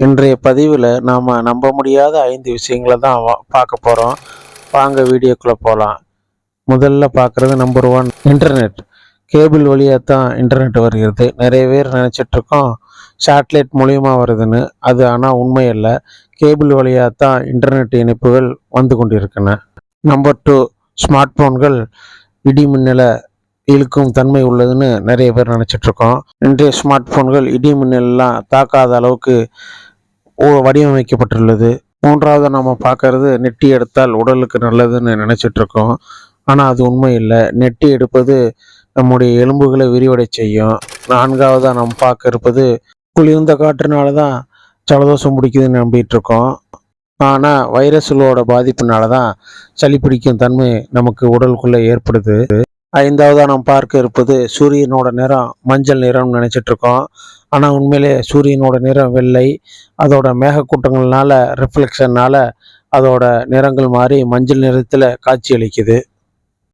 இன்றைய பதிவில் நாம் நம்ப முடியாத ஐந்து விஷயங்களை தான் பார்க்க போகிறோம் வாங்க வீடியோக்குள்ளே போகலாம் முதல்ல பார்க்குறது நம்பர் ஒன் இன்டர்நெட் கேபிள் வழியாக தான் இன்டர்நெட் வருகிறது. நிறைய பேர் நினச்சிட்டு இருக்கோம் சேட்டலைட் மூலியமாக வருதுன்னு. அது ஆனால் உண்மை இல்லை கேபிள் வழியாக தான் இன்டர்நெட் இணைப்புகள் வந்து கொண்டிருக்கின்றன. நம்பர் டூ ஸ்மார்ட் போன்கள் இடி மின்னலை இழுக்கும் தன்மை உள்ளதுன்னு நிறைய பேர் நினச்சிட்ருக்கோம் இன்றைய ஸ்மார்ட் போன்கள் இடி மின்னல்லாம் தாக்காத அளவுக்கு வடிவமைக்கப்பட்டுள்ளது. மூன்றாவது நம்ம பார்க்கறது நெட்டி எடுத்தால் உடலுக்கு நல்லதுன்னு நினச்சிட்டு இருக்கோம் ஆனால் அது உண்மை இல்லை. நெட்டி எடுப்பது நம்முடைய எலும்புகளை விரிவடை செய்யும். நான்காவதாக நம்ம பார்க்க இருப்பது குளிர்ந்த காற்றுனால தான் ஜலதோஷம் பிடிக்குதுன்னு நம்பிட்டு இருக்கோம் ஆனால் வைரஸ்களோட பாதிப்புனால தான் சளி பிடிக்கும் தன்மை நமக்கு உடலுக்குள்ளே ஏற்படுது. ஐந்தாவதாக நாம் பார்க்க இருப்பது சூரியனோட நிறம் மஞ்சள் நிறம்னு நினச்சிட்டு இருக்கோம் ஆனால் உண்மையிலே சூரியனோட நிறம் வெள்ளை அதோட மேகக்கூட்டங்கள்னால ரிஃப்ளெக்ஷன்னால் அதோட நிறங்கள் மாறி மஞ்சள் நிறத்தில் காட்சி அளிக்குது